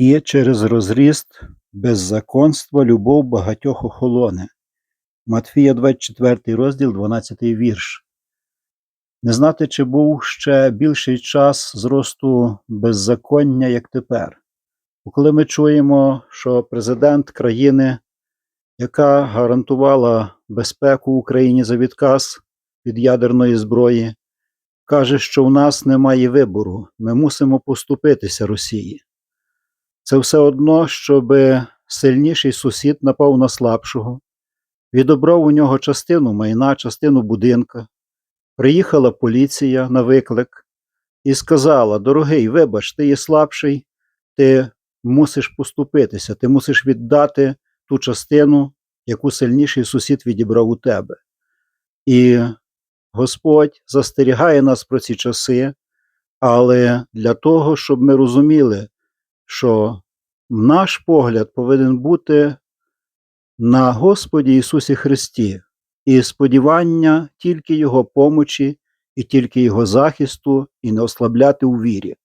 І через розріст беззаконства любов багатьох охолоне. Матфія 24 розділ, 12 вірш. Не знати, чи був ще більший час зросту беззаконня, як тепер. Бо коли ми чуємо, що президент країни, яка гарантувала безпеку Україні за відказ від ядерної зброї, каже, що в нас немає вибору, ми мусимо поступитися Росії. Це все одно, щоб сильніший сусід напав на слабшого, відобрав у нього частину майна, частину будинка. Приїхала поліція на виклик і сказала: Дорогий, вибач, ти є слабший, ти мусиш поступитися, ти мусиш віддати ту частину, яку сильніший сусід відібрав у тебе. І Господь застерігає нас про ці часи, але для того, щоб ми розуміли, що наш погляд повинен бути на Господі Ісусі Христі і сподівання тільки Його помочі і тільки Його захисту, і не ослабляти у вірі.